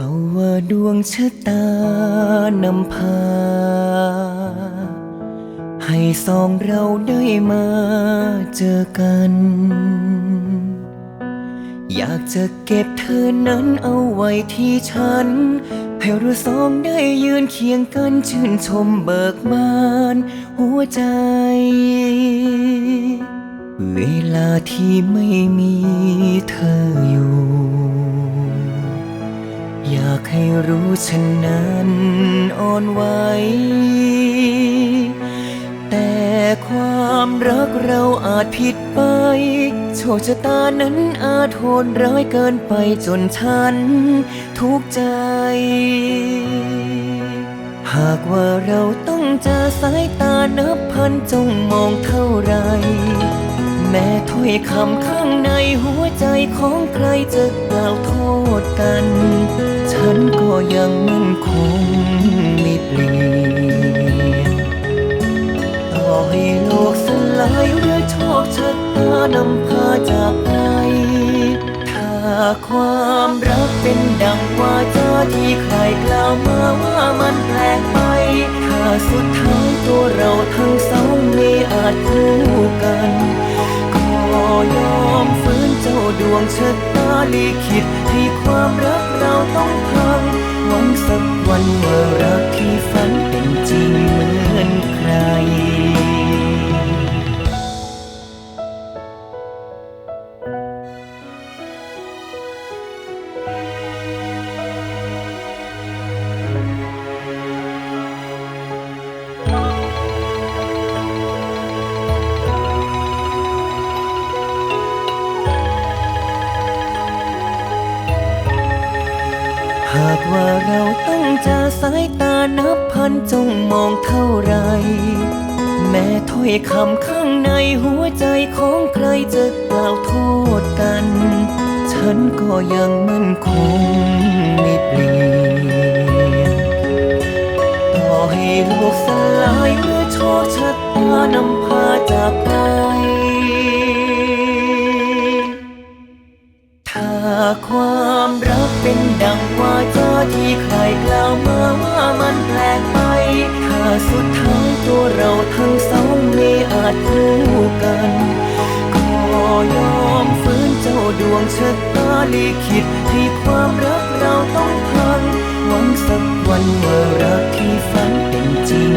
คำว่าดวงชะตานำพา ให้สองเราได้มาเจอกัน อยากจะเก็บเธอนั้นเอาไว้ที่ฉันให้เราสองได้ยืนเคียงกันชื่นชมเบิกบานหัวใจ เวลาที่ไม่มีเธออยู่ อยากให้รู้ฉันนั้นอ่อนไหว แต่ความรักเราอาจผิดไป โชคชะตานั้นอาจโหดร้ายเกินไปจนฉันทุกข์ใจ หากว่าเราต้องเจอสายตานับพันจงมองเท่าไร แม้ถ้อยคำข้างในหัวใจของใครจะกล่าวโทษกัน ฉันก็ยังมั่นคงไม่เปลี่ยนต่อให้โลกสลายหรือโชคชะตานำพาจากไปถ้าความรักเป็นดังวาจาที่ใครกล่าวมาว่ามันแปลกไป ถ้าสุดท้ายตัวเราทั้งสองไม่อาจคู่กันขอยอม ดวงชะตาลิขิตให้ความรักเราต้องพังหวังสักวันว่ารักที่ฝันากว่าเราต้องเจอสายตานับพันจงมองเท่าไร แม้ถ้อยคำข้างในหัวใจของใครจะกล่าวโทษกัน ฉันก็ยังมั่นคงไม่เปลี่ยนต่อให้โลกสลายเมื่อโชคชะตานำพาจากไป ความรักเป็นดังว่าจาที่ใครกล่าวมาว่ามันแปลกไปถ้าสุดท้ายตัวเราทั้งสองไม่อาจคู่กันขอยอมฝืนเจ้าดวงชะตาลิขิตให้ความรักเราต้องพังหวังสักวันว่ารักที่ฝันเป็นจริง